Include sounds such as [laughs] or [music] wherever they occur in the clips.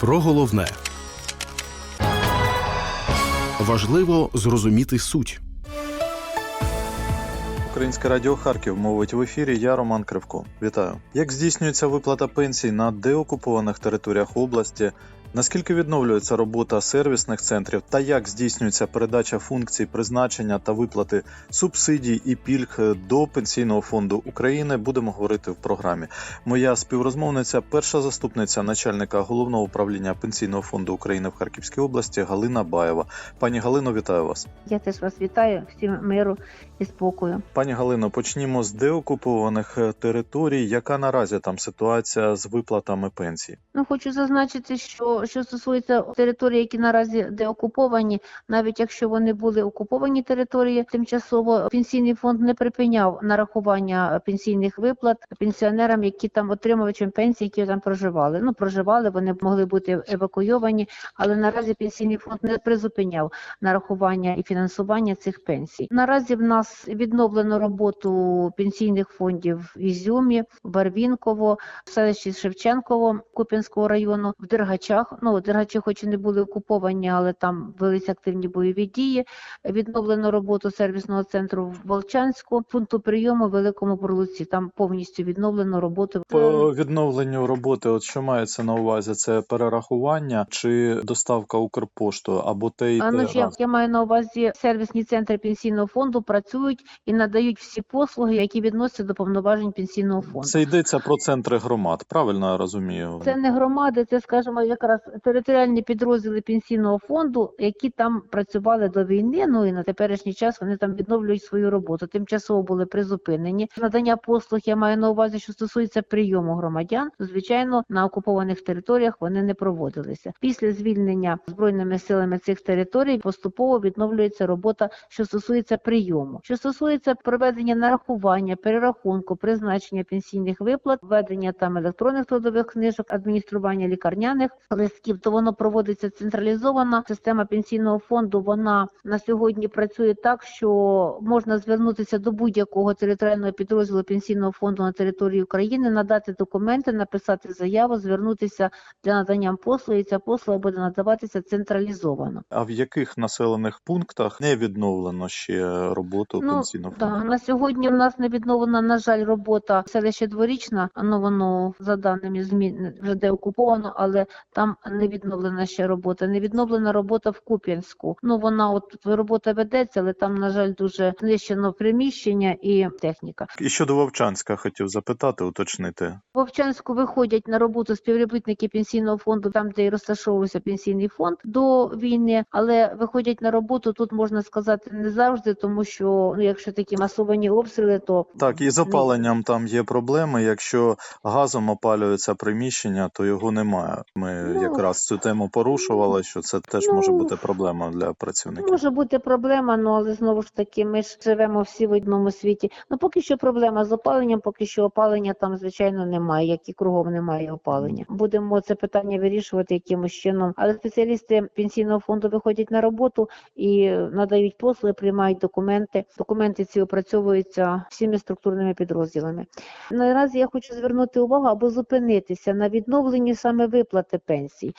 Про головне важливо зрозуміти суть. Українське радіо Харків мовить в ефірі. Я Роман Кривко. Вітаю. Як здійснюється виплата пенсій на деокупованих територіях області? Наскільки відновлюється робота сервісних центрів та як здійснюється передача функцій призначення та виплати субсидій і пільг до пенсійного фонду України? Будемо говорити в програмі. Моя співрозмовниця, перша заступниця начальника головного управління пенсійного фонду України в Харківській області Галина Баєва. Пані Галино, вітаю вас. Я теж вас вітаю, всім миру і спокою. Пані Галино, почнімо з деокупованих е, територій. Яка наразі там ситуація з виплатами пенсій? Ну хочу зазначити, що що стосується територій, які наразі деокуповані, навіть якщо вони були окуповані території, тимчасово пенсійний фонд не припиняв нарахування пенсійних виплат пенсіонерам, які там отримувачам пенсії, які там проживали. Ну проживали, вони могли бути евакуйовані, але наразі пенсійний фонд не призупиняв нарахування і фінансування цих пенсій. Наразі в нас відновлено роботу пенсійних фондів в Ізюмі, Барвінково, в селищі Шевченково Куп'янського району, в Дергачах. Ну Дергачі, хоч і не були окуповані, але там велись активні бойові дії. Відновлено роботу сервісного центру в Волчанську, пункту прийому в Великому Бурлуці. Там повністю відновлено роботу. По відновленню роботи, от що мається на увазі? Це перерахування чи доставка Укрпоштою або те і те ну я, я маю на увазі сервісні центри пенсійного фонду працюють і надають всі послуги, які відносяться до повноважень пенсійного фонду. Це йдеться про центри громад. Правильно я розумію? Це не громади, це скажімо, якраз територіальні підрозділи пенсійного фонду, які там працювали до війни. Ну і на теперішній час вони там відновлюють свою роботу. Тимчасово були призупинені. Надання послуг я маю на увазі, що стосується прийому громадян. Звичайно, на окупованих територіях вони не проводилися. Після звільнення збройними силами цих територій поступово відновлюється робота, що стосується прийому. Що стосується проведення нарахування, перерахунку, призначення пенсійних виплат, введення там електронних трудових книжок, адміністрування лікарняних листків, то воно проводиться централізовано. Система пенсійного фонду вона на сьогодні працює так, що можна звернутися до будь-якого територіального підрозділу пенсійного фонду на території України, надати документи, написати заяву, звернутися для надання послуги. і Ця послуга буде надаватися централізовано. А в яких населених пунктах не відновлено ще роботу Ну, пенсійного фонду? Да, на сьогодні в нас не відновлена, на жаль, робота селище Дворічна. Ну воно за даними ЗМІ вже деокуповано, але там не відновлена ще робота. Не відновлена робота в Куп'янську. Ну вона от робота ведеться, але там, на жаль, дуже знищено приміщення і техніка. І щодо Вовчанська хотів запитати, уточнити. В Вовчанську виходять на роботу співробітники пенсійного фонду, там де і розташовувався пенсійний фонд до війни, але виходять на роботу тут можна сказати не завжди, тому що ну якщо такі масовані обстріли, то Так, і з опаленням там є проблеми. Якщо газом опалюється приміщення, то його немає. Ми Ну, якраз цю тему порушували, що це теж може ну, бути проблема для працівників. Може бути проблема, ну але знову ж таки, ми ж живемо всі в одному світі. Ну поки що проблема з опаленням, поки що опалення там звичайно немає, як і кругом немає опалення. Будемо це питання вирішувати якимось чином. Але спеціалісти пенсійного фонду виходять на роботу і надають послуги, приймають документи. Документи ці опрацьовуються всіми структурними підрозділами. Наразі я хочу звернути увагу або зупинитися на відновленні саме виплати пенсій.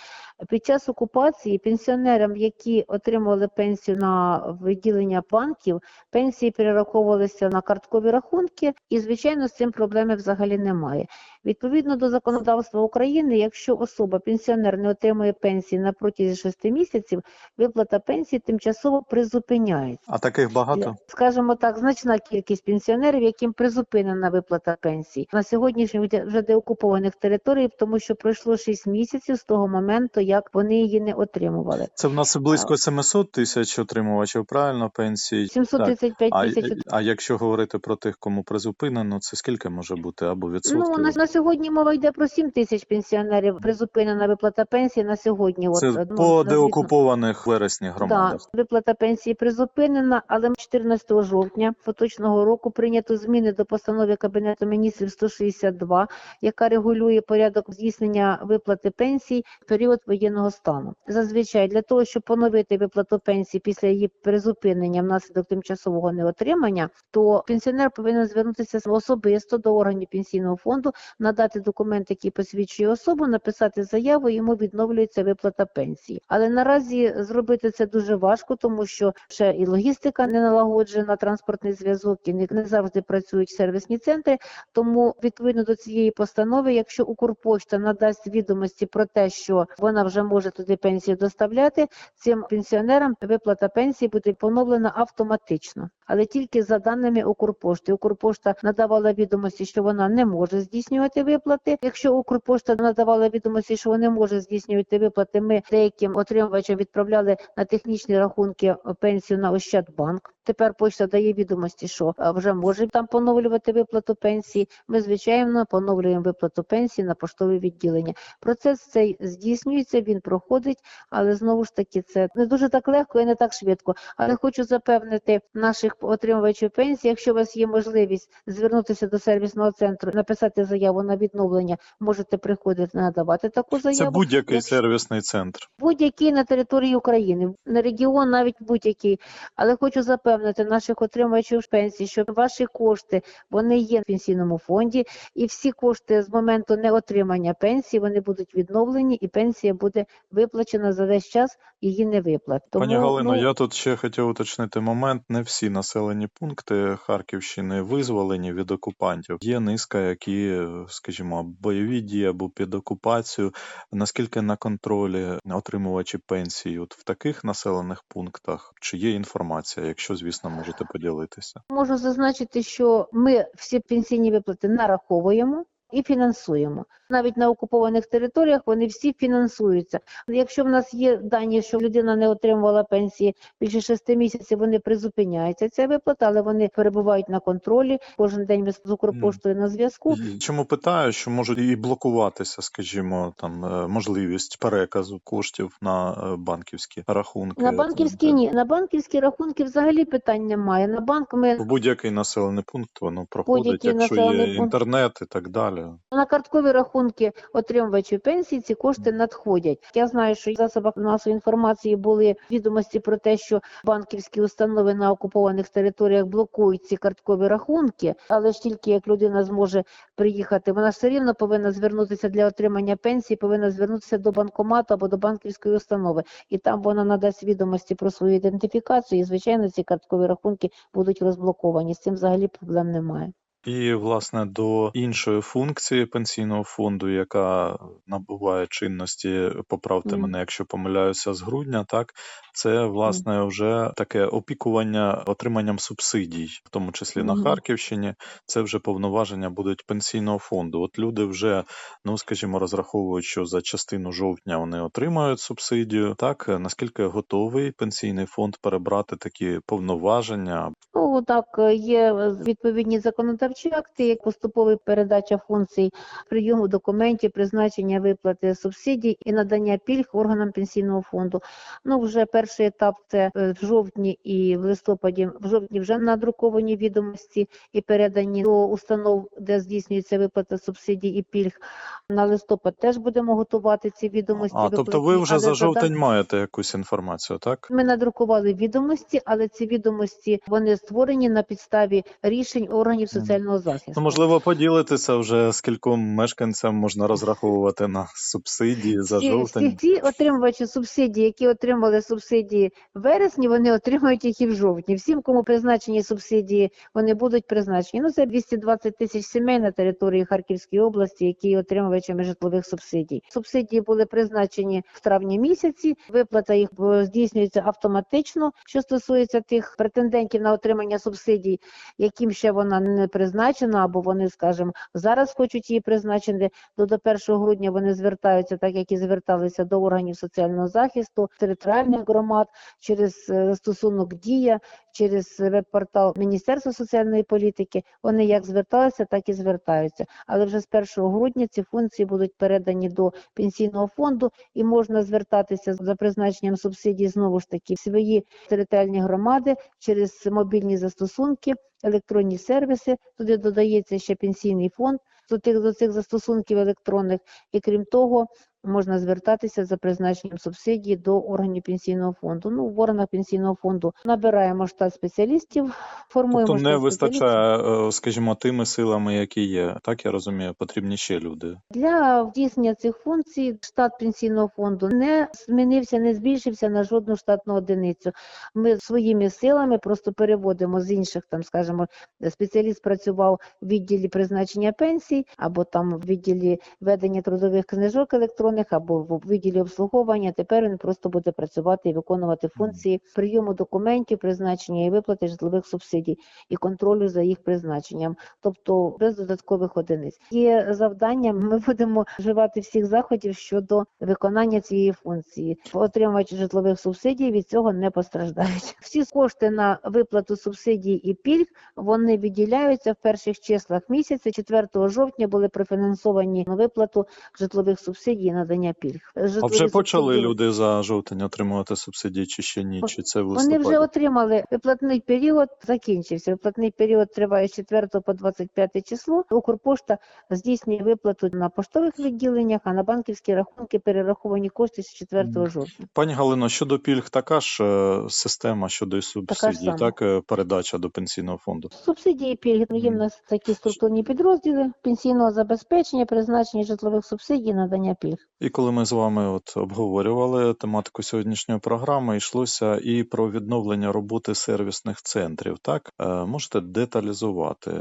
Під час окупації пенсіонерам, які отримували пенсію на виділення банків, пенсії перераховувалися на карткові рахунки, і звичайно з цим проблеми взагалі немає. Відповідно до законодавства України, якщо особа пенсіонер не отримує пенсії на протязі 6 місяців, виплата пенсії тимчасово призупиняється. А таких багато? Скажімо так, значна кількість пенсіонерів, яким призупинена виплата пенсій на сьогоднішній вже деокупованих територій, тому що пройшло 6 місяців з того моменту, як вони її не отримували. Це в нас близько 700 тисяч отримувачів, правильно, пенсій. 735 А, тисяч. а якщо говорити про тих, кому призупинено, це скільки може бути або відсотків? Ну, на, на сьогодні мова йде про 7 тисяч пенсіонерів. Призупинена виплата пенсії на сьогодні. Це от, ну, по назвімо. деокупованих вересні громадах. Да, виплата пенсії призупинена, але 14 жовтня поточного року прийнято зміни до постанови Кабінету міністрів 162, яка регулює порядок здійснення виплати пенсій в період воєнного стану. Зазвичай для того, щоб поновити виплату пенсії після її призупинення внаслідок тимчасового неотримання, то пенсіонер повинен звернутися особисто до органів пенсійного фонду надати документ, який посвідчує особу, написати заяву, йому відновлюється виплата пенсії. Але наразі зробити це дуже важко, тому що ще і логістика не налагоджена, транспортний зв'язок, і не, завжди працюють сервісні центри. Тому відповідно до цієї постанови, якщо Укрпошта надасть відомості про те, що вона вже може туди пенсію доставляти, цим пенсіонерам виплата пенсії буде поновлена автоматично, але тільки за даними Укрпошти. Укрпошта надавала відомості, що вона не може здійснювати виплати. Якщо Укрпошта надавала відомості, що вони можуть здійснювати виплати, ми деяким отримувачам відправляли на технічні рахунки пенсію на Ощадбанк. Тепер почта дає відомості, що вже може там поновлювати виплату пенсії. Ми звичайно поновлюємо виплату пенсії на поштове відділення. Процес цей здійснюється, він проходить, але знову ж таки це не дуже так легко і не так швидко. Але хочу запевнити наших отримувачів пенсії, якщо у вас є можливість звернутися до сервісного центру, написати заяву на відновлення, можете приходити надавати таку заяву. Це будь-який Якщо- сервісний центр. будь-який на території України, на регіон навіть будь-який. Але хочу запевнити наших отримувачів пенсії, що ваші кошти вони є в пенсійному фонді, і всі кошти з моменту неотримання пенсії вони будуть відновлені, і пенсія буде виплачена за весь час її не виплат. Тому, Пані Галино, ну, я тут ще хотів уточнити момент. Не всі населені пункти Харківщини визволені від окупантів. Є низка, які, скажімо, бойові дії або під окупацію. Наскільки на контролі отримувачі пенсії от в таких населених пунктах? Чи є інформація, якщо, звісно, можете поділитися? можу зазначити, що ми всі пенсійні виплати нараховуємо. І фінансуємо навіть на окупованих територіях. Вони всі фінансуються. Якщо в нас є дані, що людина не отримувала пенсії більше шести місяців, вони призупиняються ця виплата, але вони перебувають на контролі. Кожен день ми з Укрпоштою на зв'язку. Чому питаю, що можуть і блокуватися, скажімо, там е, можливість переказу коштів на е, банківські рахунки На банківські ні, на банківські рахунки взагалі питань немає. На банк ми в будь-який населений пункт воно проходить, якщо є пункт. інтернет і так далі. На карткові рахунки отримувачів пенсії ці кошти надходять. Я знаю, що в засобах масової інформації були відомості про те, що банківські установи на окупованих територіях блокують ці карткові рахунки, але ж тільки як людина зможе приїхати, вона все рівно повинна звернутися для отримання пенсії, повинна звернутися до банкомату або до банківської установи, і там вона надасть відомості про свою ідентифікацію. І звичайно, ці карткові рахунки будуть розблоковані. З цим взагалі проблем немає. І власне до іншої функції пенсійного фонду, яка набуває чинності, поправте Мгм. мене, якщо помиляюся, з грудня, так це власне вже таке опікування отриманням субсидій, в тому числі на Харківщині. Це вже повноваження будуть пенсійного фонду. От люди вже, ну скажімо, розраховують, що за частину жовтня вони отримають субсидію. Так наскільки готовий пенсійний фонд перебрати такі повноваження? Ну так е, є е, відповідні законодавчі акти, як поступова передача функцій прийому документів, призначення виплати субсидій і надання пільг органам пенсійного фонду. Ну вже перший етап це е, в жовтні і в листопаді. В жовтні вже надруковані відомості і передані до установ, де здійснюється виплата субсидій і пільг. На листопад теж будемо готувати ці відомості. А тобто ви вже але за жовтень дан- маєте якусь інформацію, так? ми надрукували відомості, але ці відомості вони створені на підставі рішень органів Мгм. Соціального захисту. Ну, можливо, поділитися вже з кільком мешканцям можна розраховувати на субсидії за всі, всі, жовтень. всі отримувачі субсидій, які отримали субсидії в вересні, вони отримують їх і в жовтні. Всім, кому призначені субсидії, вони будуть призначені. Ну це 220 тисяч сімей на території Харківської області, які є отримувачами житлових субсидій. Субсидії були призначені в травні місяці. Виплата їх е, здійснюється автоматично. Що стосується тих претендентів на отримання субсидій, яким ще вона не призначена, або вони, скажімо, зараз хочуть її призначити, то до 1 грудня вони звертаються, так як і зверталися до органів соціального захисту, територіальних громад через стосунок Дія, через веб-портал Міністерства соціальної політики. Вони як зверталися, так і звертаються. Але вже з 1 грудня ці функції будуть передані до пенсійного фонду, і можна звертатися за призначенням субсидій знову ж таки в свої територіальні громади через мобільні застосунки, електронні сервіси. Туди додається ще пенсійний фонд до тих до цих застосунків електронних. І крім того, можна звертатися за призначенням субсидії до органів пенсійного фонду. Ну, в органах пенсійного фонду набираємо штат спеціалістів, формуємо Тобто не штат вистачає, е, скажімо, тими силами, які є. Так я розумію, потрібні ще люди. Для здійснення цих функцій штат пенсійного фонду не змінився, не збільшився на жодну штатну одиницю. Ми своїми силами просто переводимо з інших, там, скажімо, спеціаліст працював в відділі призначення пенсій, або там в відділі ведення трудових книжок електронних, або в відділі обслуговування. Тепер він просто буде працювати і виконувати функції прийому документів, призначення і виплати житлових субсидій і контролю за їх призначенням тобто без додаткових одиниць. Є завдання, ми будемо вживати всіх заходів щодо виконання цієї функції. Отримувачі житлових субсидій від цього не постраждають. Всі кошти на виплату субсидій і пільг вони виділяються в перших числах місяця. 4 жовтня були профінансовані на виплату житлових субсидій надання пільг. А вже почали субсидії- люди за жовтень отримувати субсидії чи ще ні? Чи це в Вони вже отримали виплатний період, закінчився. Виплатний період триває з 4 по 25 число. Укрпошта здійснює виплату на поштових відділеннях, а на банківські рахунки перераховані кошти з 4 жовтня. Пані Галино, щодо пільг, така ж е, система щодо субсидій, так е, передача до пенсійного фонду. Субсидії пільги Ну, є в нас такі структурні підрозділи пенсійного забезпечення, призначення житлових субсидій, надання пільг. І коли ми з вами от обговорювали тематику сьогоднішньої програми, йшлося і про відновлення роботи сервісних центрів. Так Е, можете деталізувати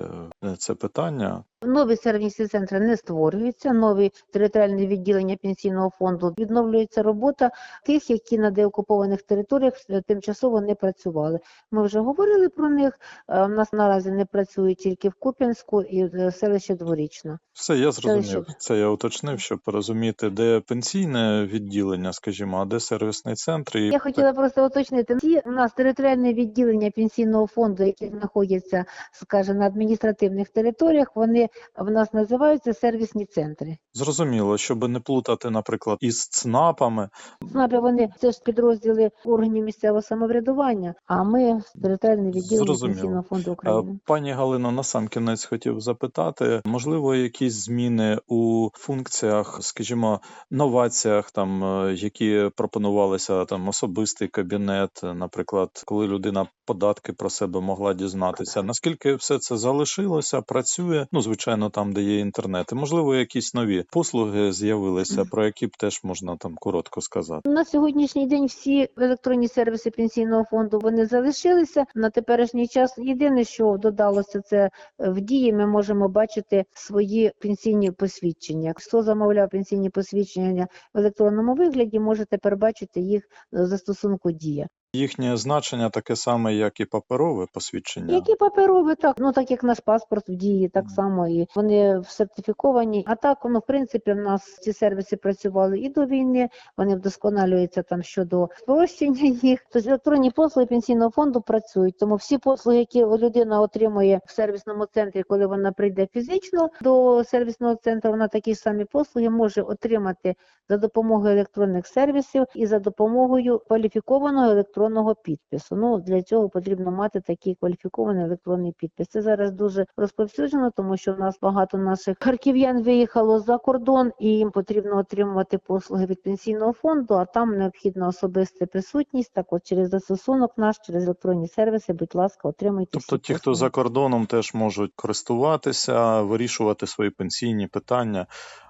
е, це питання? Нові сервісні центри не створюються, нові територіальні відділення пенсійного фонду відновлюється робота тих, які на деокупованих територіях е, тимчасово не працювали. Ми вже говорили про них. е, У нас наразі не працюють тільки в Куп'янську і е, селище Дворічна. Все, я зрозумів. ще- Це я уточнив, щоб розуміти, де пенсійне відділення, скажімо, а де сервісний центр. І Я хотіла просто уточнити, ті у нас територіальні відділення пенсійного фонду, які знаходяться, скажімо, на адміністративних територіях, вони в нас називаються сервісні центри. зрозуміло, щоб не плутати, наприклад, із ЦНАПами. ЦНАПи вони це ж підрозділи органів місцевого самоврядування, а ми територіальне відділення Пенсійного фонду Е, України. Пані Галино, на сам кінець хотів запитати, можливо, якісь зміни у функціях, скажімо, новаціях, там е, які пропонувалися там особистий кабінет, наприклад, коли людина податки про себе могла дізнатися. Наскільки все це залишилося, працює? Ну, звичайно, там, де є інтернет, і можливо, якісь нові послуги з'явилися, про які б теж можна там коротко сказати. На сьогоднішній день всі електронні сервіси пенсійного фонду вони залишилися на теперішній час. Єдине, що додалося, це е, в дії. Ми можемо бачити свої пенсійні посвідчення. Хто замовляв пенсійні посвідчення в електронному вигляді, може тепер бачити їх е, застосунку дія. Їхнє значення таке саме, як і паперове посвідчення. Які паперові, так ну так як наш паспорт в дії, так само і вони сертифіковані. А так, ну в принципі, в нас ці сервіси працювали і до війни. Вони вдосконалюються там щодо спрощення [laughs] їх. Тобто електронні послуги пенсійного фонду працюють. Тому всі послуги, які людина отримує в сервісному центрі, коли вона прийде фізично до сервісного центру, вона такі самі послуги може отримати за допомогою електронних сервісів і за допомогою кваліфікованого електронного підпису. Ну для цього потрібно мати такий кваліфікований електронний підпис. Це зараз дуже розповсюджено, тому що в нас багато наших харків'ян виїхало за кордон, і їм потрібно отримувати послуги від пенсійного фонду. А там необхідна особиста присутність. Так, от через застосунок наш, через електронні сервіси, будь ласка, отримуйте. Тобто ті, хто за кордоном, теж можуть користуватися, вирішувати свої пенсійні питання,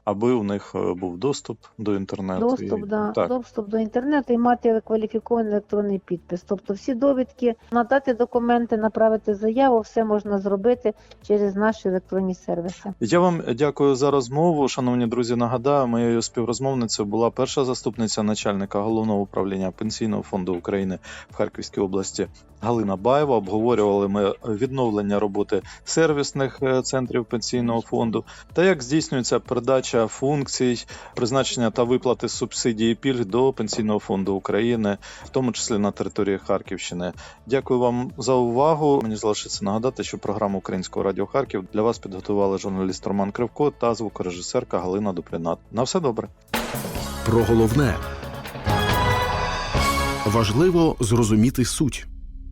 аби у них е, був доступ до інтернету. Доступ, і... да, так. доступ до інтернету і мати кваліфікований електронний підпис. Тобто всі довідки, надати документи, направити заяву, все можна зробити через наші електронні сервіси. Я вам дякую за розмову. Шановні друзі, нагадаю, моєю співрозмовницею була перша заступниця начальника головного управління пенсійного фонду України в Харківській області Галина Баєва. Обговорювали ми відновлення роботи сервісних е, центрів пенсійного фонду та як здійснюється передача функцій, призначення та виплати субсидій і пільг до пенсійного фонду України, в тому числі на території Харківщини. Дякую вам за увагу. Мені залишиться нагадати, що програму Українського радіо Харків для вас підготували журналіст Роман Кривко та звукорежисерка Галина Дуплінат. На все добре. Про головне важливо зрозуміти суть.